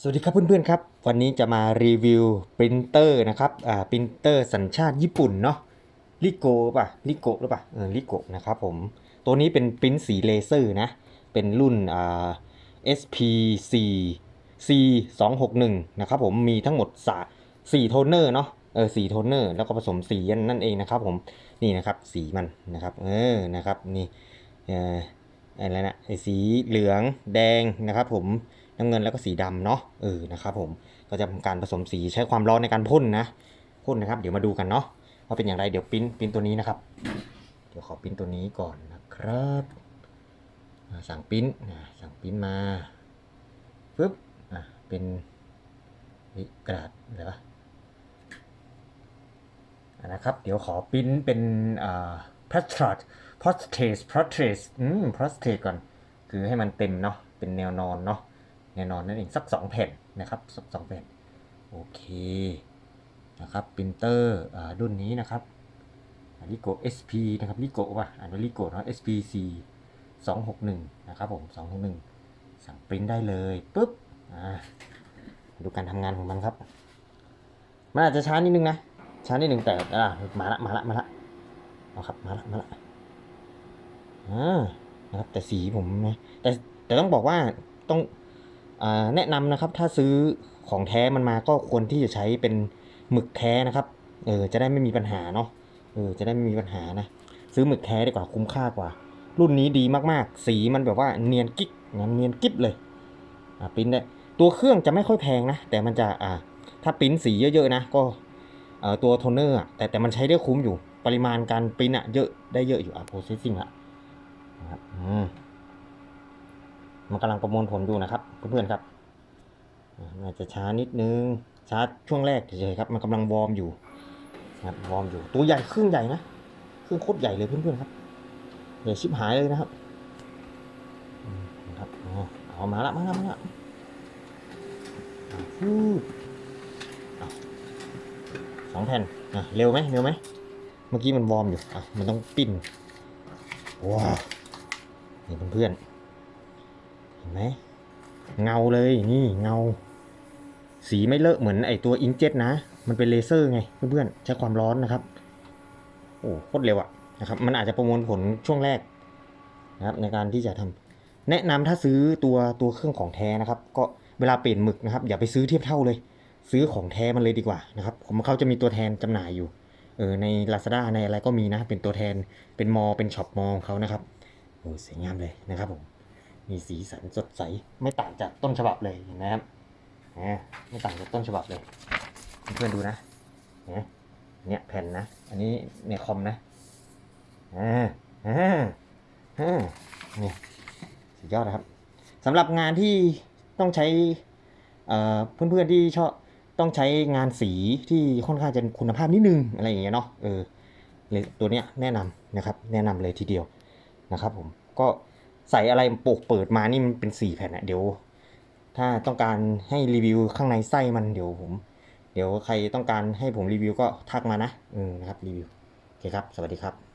สวัสดีครับเพื่อนๆครับ วันนี้จะมารีวิวปรินเตอร์นะครับอ่าปรินเตอร์สัญชาติญี่ปุ่นเนาะลิโกป่ะลิโกหรือเปล่าเออลิโกนะครับผมตัวนี้เป็นปรินสีเลเซอร์นะ เป็นรุ่นอ่า SPC C 2 6 1 นะครับผมมีทั้งหมดสสี่โทนเนอร์เนาะเออสี่โทนเนอร์แล้วก็ผสมสีนั่นเองนะครับผมนี่นะครับสีมันนะครับเออนะครับนี่เอออะไรนะไอสีเหลืองแดงนะครับผม น้ำเงินแล้วก็สีดำเนาะเออนะครับผมก็จะทำการผสมสีใช้ความร้อนในการพ่นนะพ่นนะครับเดี๋ยวมาดูกันเนาะว่าเป็นอย่างไรเดี๋ยวปิ้นปิ้นตัวนี้นะครับ เดี๋ยวขอปิ้นตัวนี้ก่อนนะครับสั่งปิ้นนะสั่งปิ้นมาปึ๊บอะเป็นกระดาษอะไรวะอะนะครับ เดี๋ยวขอปิ้นเป็นอ่า portrait portrait portrait อืม portrait ก่อน คือให้มันเต็มเนาะเป็นแนวนอนเนาะ แน่นอนนั่นเองสักสองแผ่นนะครับสักสองแผ่นโอเคนะครับปรินเตอร์รุ่นนี้นะครับลิโก SP นะครับลิโกว่ะอ่านว่าลิโกเนาะ SPC 261 นะครับผม 261 สั่งปริ้นได้เลยปุ๊บอ่าดูการทำงานของมันครับ มันอาจจะช้านิดนึงนะ ช้านิดนึงแต่อ่ามาละมาละมาละเอาครับมาละมาละอ่านะครับแต่สีผมนะแต่แต่ต้องบอกว่าต้อง แนะนำนะครับถ้าซื้อของแท้มันมาก็ควรที่จะใช้เป็นหมึกแท้นะครับเออจะได้ไม่มีปัญหาเนาะเออจะได้ไม่มีปัญหานะ ซื้อหมึกแท้ดีกว่าคุ้มค่ากว่า รุ่นนี้ดีมากๆ สีมันแบบว่าเนียนกิ๊กนะเนียนกิ๊บเลยอ่าปิ้นได้ตัวเครื่องจะไม่ค่อยแพงนะ แต่มันจะอ่าถ้าปิ้นสีเยอะๆนะก็เอ่อตัวโทนเนอร์อะแต่แต่มันใช้ได้คุ้มอยู่ปริมาณการปิ้นอะเยอะได้เยอะอยู่อะโปรเซสซิ่งละนะครับอืม มันกำลังประมวลผลอยู่นะครับเพื่อนๆครับอาจจะช้านิดนึงช้าช่วงแรกเฉยๆครับมันกำลังวอร์มอยู่นะครับวอร์มอยู่ตัวใหญ่เครื่องใหญ่นะเครื่องโคตรใหญ่เลยเพื่อนๆครับใหญ่ชิบหายเลยนะครับนะครับอ๋อเอามาละมาละมาละอ่าฟูอะสองแผ่นอะเร็วไหมเร็วไหมเมื่อกี้มันวอร์มอยู่อะมันต้องปิ้นว้าวนี่เพื่อนๆ เห็นไหมเงาเลยนี่เงา สีไม่เลอะเหมือนไอตัวอิงเจ็ตนะ มันเป็นเลเซอร์ไงเพื่อนๆใช้ความร้อนนะครับโอ้โคตรเร็วอะนะครับมันอาจจะประมวลผลช่วงแรกนะครับในการที่จะทำแนะนำถ้าซื้อตัวตัวเครื่องของแท้นะครับ ก็เวลาเปลี่ยนหมึกนะครับ อย่าไปซื้อเทียบเท่าเลย ซื้อของแท้มันเลยดีกว่านะครับผมเขาจะมีตัวแทนจำหน่ายอยู่เออใน Lazada ในอะไรก็มีนะ เป็นตัวแทนเป็นมอเป็นช็อปมอของเขานะครับโอ้สวยงามเลยนะครับผม มีสีสันสดใส ไม่ต่างจากต้นฉบับเลยเห็นไหมครับอ่ไม่ต่างจากต้นฉบับเลย เพื่อนๆดูนะเนี่ยแผ่นนะ อันนี้เนี่ยคอมนะอ่าอ่าอ่าเนี่ยสุดยอดนะครับสำหรับงานที่ต้องใช้เอ่อเพื่อนๆที่ชอบต้องใช้งานสีที่ค่อนข้างจะคุณภาพนิดนึงอะไรอย่างเงี้ยเนาะเออเลยตัวเนี้ยแนะนำนะครับ แนะนำเลยทีเดียวนะครับผมก็ ใส่อะไรปกเปิดมานี่มันเป็นสี่แผ่นอะเดี๋ยว ถ้าต้องการให้รีวิวข้างในไส้มันเดี๋ยวผม เดี๋ยวใครต้องการให้ผมรีวิวก็ทักมานะอืมนะครับรีวิวโอเคครับ สวัสดีครับ